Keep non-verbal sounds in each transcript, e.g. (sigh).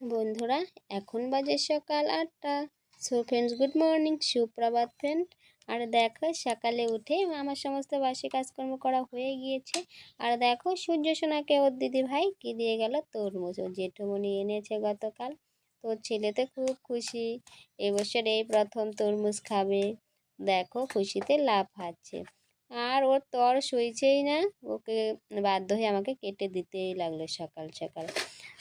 বন্ধুরা, এখন বাজে সকাল আটটা। সো ফ্রেন্ডস গুড মর্নিং সুপ্রভাত ফ্রেন্ড আর দেখো, সকালে উঠে আমার সমস্ত বাসি কাজকর্ম করা হয়ে গিয়েছে। আর দেখো, সূর্য সোনাকে ওর দিদি ভাই কি দিয়ে গেল? তরমুজ। ও জেঠুমনি এনেছে গতকাল। তোর ছেলে তো খুব খুশি। এবছর এই প্রথম তরমুজ খাবে। দেখো, খুশিতে লাভ হাচ্ছে আর ওর তর সইছেই না। ওকে বাধ্য হয়ে আমাকে কেটে দিতেই লাগল সকাল সকাল।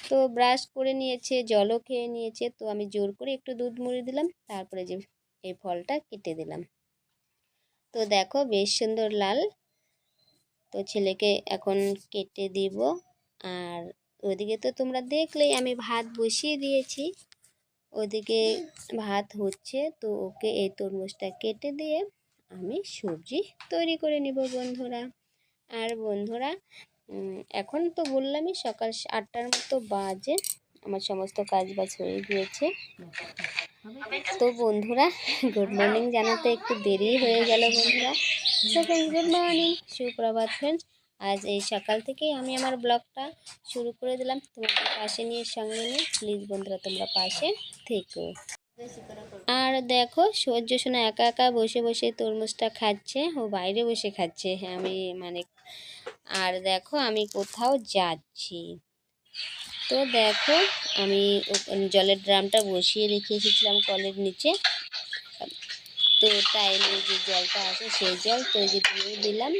তো ব্রাশ করে নিয়েছে, জলও খেয়ে নিয়েছে। তো আমি জোর করে একটু দুধ মুড়ি দিলাম, তারপরে যে এই ফলটা কেটে দিলাম। তো দেখো বেশ সুন্দর লাল। তো ছেলেকে এখন কেটে দিব। আর ওদিকে তো তোমরা দেখলেই আমি ভাত বসিয়ে দিয়েছি। ওদিকে ভাত হচ্ছে, তো ওকে এই তরমুজটা কেটে দিয়ে আমি সবজি তৈরি করে নিব বন্ধুরা। আর বন্ধুরা এখন তো বললামই সকাল আটটার মতো বাজে, আমার সমস্ত কাজ বাজ হয়ে গিয়েছে। তো বন্ধুরা গুড মর্নিং জানাতে একটু দেরি হয়ে গেল বন্ধুরা। সো গুড মর্নিং সুপ্রভাত ফ্রেন্ডস আজ এই সকাল থেকেই আমি আমার ব্লগটা শুরু করে দিলাম। তোমাদের পাশে নিয়ে সঙ্গে নিয়ে প্লিজ বন্ধুরা, তোমরা পাশে থেকো। আর দেখো, সূর্য সোনা একা একা বসে বসে তরমুজটা খাচ্ছে, ও বাইরে বসে খাচ্ছে হ্যাঁ আমি মানে আর দেখো, আমি কোথাও যাচ্ছি। তো দেখো, আমি জলের ড্রামটা বসিয়ে রেখে এসেছিলাম কলের নিচে। তো টাইমে যে জলটা আছে সেই জল, তো যে দিয়ে দিলাম।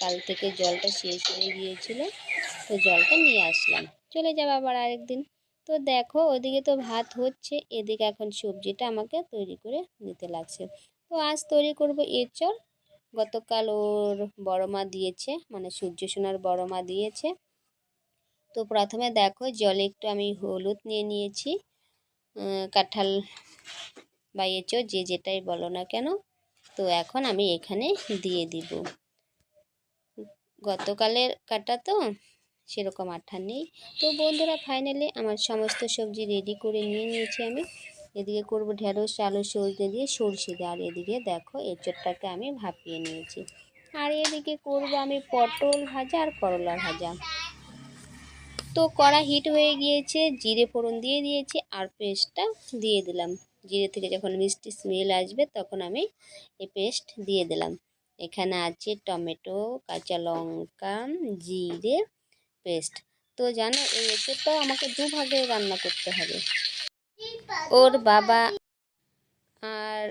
কাল থেকে জলটা শেষ হয়ে গিয়েছিল, তো জলটা নিয়ে আসলাম। চলে যাব আবার আরেকদিন। তো দেখো, ওদিকে তো ভাত হচ্ছে, এদিকে এখন সবজিটা আমাকে তৈরি করে নিতে লাগছে। তো আজ তৈরি করব এঁচড়। গতকাল ওর বড় মা দিয়েছে মানে সূর্য সোনার বড় মা দিয়েছে। তো প্রথমে দেখো, জলে একটু আমি হলুদ নিয়ে নিয়েছি। কাঁঠাল বা এঁচড়, যে যেটাই বলো না কেন। তো এখন আমি এখানে দিয়ে দিব। গতকালের কাটা তো সেরকম আঠা নেই। তো বন্ধুরা ফাইনালি আমার সমস্ত সবজি রেডি করে নিয়ে নিয়েছি আমি। এদিকে করব ঢেঁড়স, আলু সজনে দিয়ে সরষে দিয়ে। আর এদিকে দেখো, এঁচড়টাকে আমি ভাপিয়ে নিয়েছি। আর এদিকে করব আমি পটল ভাজা আর করলা ভাজা। তো কড়া হিট হয়ে গিয়েছে, জিরে ফোড়ন দিয়ে দিয়েছি আর পেস্টটা দিয়ে দিলাম। জিরে থেকে যখন মিষ্টি স্মেল আসবে, তখন আমি এই পেস্ট দিয়ে দিলাম। এখানে আছে টমেটো, কাঁচা লঙ্কা, জিরে পেস্ট তো জানো এই এঁচড়টাও আমাকে দুভাগে রান্না করতে হবে। ওর বাবা আর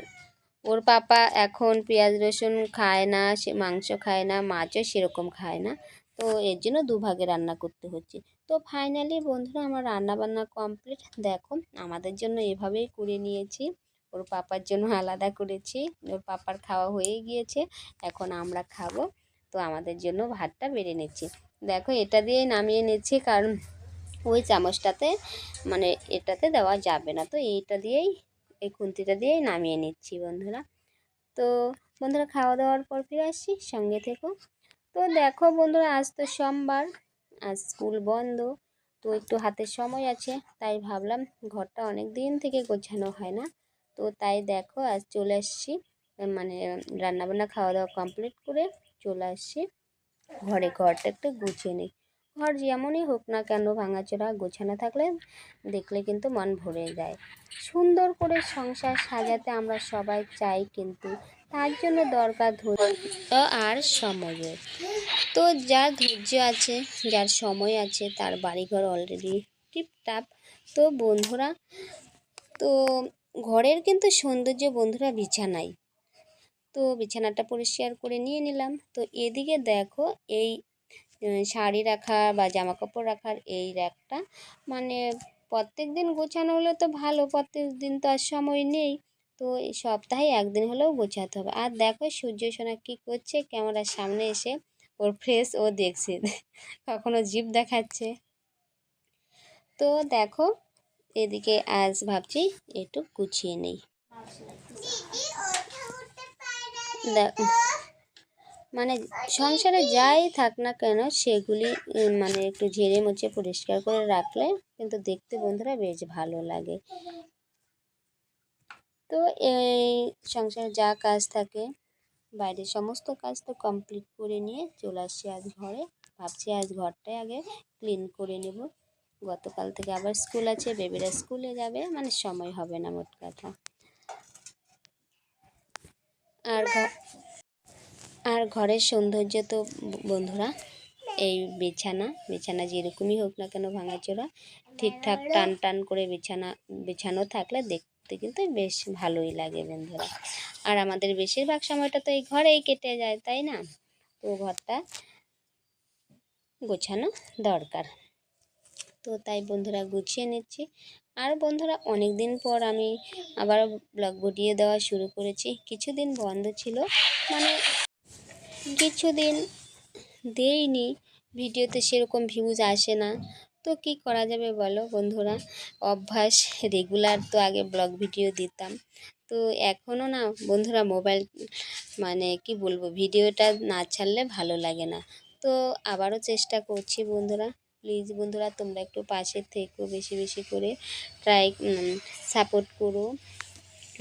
ওর পাপা এখন পেঁয়াজ রসুন খায় না সে মাংস খায় না মাছও সেরকম খায় না। তো এর জন্য দুভাগে রান্না করতে হচ্ছে। তো ফাইনালি বন্ধুরা আমার রান্না বান্না কমপ্লিট দেখো আমাদের জন্য এভাবেই করে নিয়েছি। ওর পাপার জন্য আলাদা করেছি। ওর পাপার খাওয়া হয়ে গিয়েছে। এখন আমরা খাব। তো আমাদের জন্য ভাতটা বেড়ে নিচ্ছি। দেখো, এটা দিয়ে নামিয়ে নিচ্ছি, কারণ ওই চামচটাতে মানে এটাতে দেওয়া যাবে না। তো এইটা দিয়েই, এই খুন্তিটা দিয়েই নামিয়ে নিচ্ছি, বন্ধুরা। তো বন্ধুরা, খাওয়া দাওয়ার পর ফিরে আসছি, সঙ্গে থেকো। তো দেখো বন্ধুরা, আজ তো সোমবার, আজ স্কুল বন্ধ, তো একটু হাতের সময় আছে, তাই ভাবলাম ঘরটা অনেক দিন থেকে গোছানো হয় না। তো তাই দেখো, আজ চলে আসছি মানে রান্নাবান্না, খাওয়া দাওয়া কমপ্লিট করে চলে আসছি। ঘরে ঘরটা একটু গুছিয়ে নিই। ঘর যেমনই হোক না কেন ভাঙাচোরা গোছানো থাকলে দেখলে কিন্তু মন ভরে যায়। সুন্দর করে সংসার সাজাতে আমরা সবাই চাই কিন্তু তার জন্য দরকার ধৈর্য আর সময়ের তো যার ধৈর্য আছে, যার সময় আছে, তার বাড়িঘর অলরেডি টিপটাপ তো বন্ধুরা, তো ঘরের কিন্তু সৌন্দর্য বন্ধুরা বিছানাই তো বিছানাটা পরিষ্কার করে নিয়ে নিলাম। তো এদিকে দেখো এই শাড়ি রাখা বা জামা কাপড় রাখার এই র্যাকটা মানে প্রত্যেক দিন গোছানো হলে তো ভালো, প্রত্যেক দিন তো আর সময় নেই। তো সপ্তাহে একদিন হলেও গোছাতে হবে। আর দেখো সূর্য সোনা কী করছে, ক্যামেরার সামনে এসে ওর ফ্রেশ ও দেখছে, কখনো জিপ দেখাচ্ছে। তো দেখো এদিকে আজ ভাবছি একটু গুছিয়ে নেই। মানে সংসারে যাই থাক না কেন, সেগুলি মানে একটু ঝেড়ে মুছে পরিষ্কার করে রাখলে কিন্তু দেখতে বন্ধুরা বেশ ভালো লাগে। তো এই সংসারে যা কাজ থাকে, বাইরের সমস্ত কাজ তো কমপ্লিট করে নিয়ে চলে আসছি আজ ঘরে। ভাবছি আজ ঘরটাই আগে ক্লিন করে নেব। গতকাল থেকে আবার স্কুল আছে, বেবিরা স্কুলে যাবে মানে সময় হবে না মোট কথা। আর আর ঘরের সৌন্দর্য তো বন্ধুরা, এই বিছানা বিছানা যেরকমই হোক না কেন ভাঙাচোরা, ঠিকঠাক টান টান করে বিছানা, বিছানো থাকলে দেখতে কিন্তু বেশ ভালোই লাগে বন্ধুরা। আর আমাদের বেশিরভাগ সময়টা তো এই ঘরেই কেটে যায়, তাই না? তো ঘরটা গোছানো দরকার। তো তাই বন্ধুরা গুছিয়ে নিচ্ছি। আর বন্ধুরা অনেক দিন পর আমি আবার ব্লগ ভিডিও দেওয়া শুরু করেছি। কিছুদিন বন্ধ ছিল মানে কিছুদিন দেইনি। ভিডিওতে সেরকম ভিউজ আসে না। তো কি করা যাবে বলো বন্ধুরা? অভ্যাস রেগুলার তো আগে ব্লগ ভিডিও দিতাম। তো এখনও না বন্ধুরা মোবাইল মানে কি বলব ভিডিওটা না ছাড়লে ভালো লাগে না। তো আবারও চেষ্টা করছি বন্ধুরা। প্লিজ বন্ধুরা, তোমরা একটু পাশে থেকো, বেশি বেশি করে ট্রাই সাপোর্ট করো।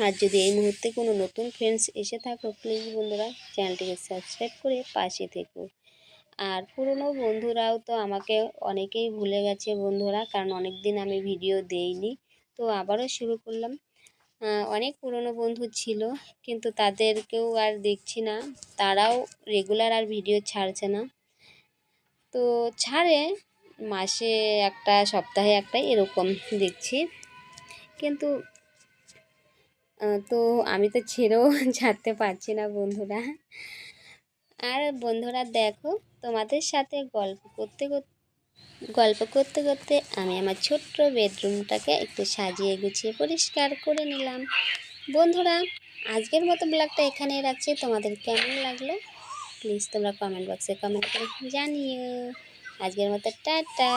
আর যদি এই মুহূর্তে কোনো নতুন ফ্রেন্ডস এসে থাকো প্লিজ বন্ধুরা চ্যানেলটিকে সাবস্ক্রাইব করে পাশে থেকো। আর পুরনো বন্ধুরাও তো আমাকে অনেকেই ভুলে গেছে বন্ধুরা, কারণ অনেক দিন আমি ভিডিও দেইনি। তো আবারও শুরু করলাম। অনেক পুরনো বন্ধু ছিল, কিন্তু তাদেরকেও আর দেখছি না। তারাও রেগুলার আর ভিডিও ছাড়ছে না। তো ছাড়ে মাসে একটা, সপ্তাহে একটা এরকম দেখছি। কিন্তু তো আমি তো ছেড়েও (laughs) ছাড়তে পারছি না বন্ধুরা। আর বন্ধুরা দেখো, তোমাদের সাথে গল্প করতে করতে গল্প করতে করতে আমি আমার ছোট্ট বেডরুমটাকে একটু সাজিয়ে গুছিয়ে পরিষ্কার করে নিলাম। বন্ধুরা, আজকের মতো ব্লগটা এখানেই রাখছি। তোমাদের কেমন লাগল? প্লিজ তোমরা কমেন্ট বক্সে কমেন্ট করে জানিও। আজকের মতো টাটা।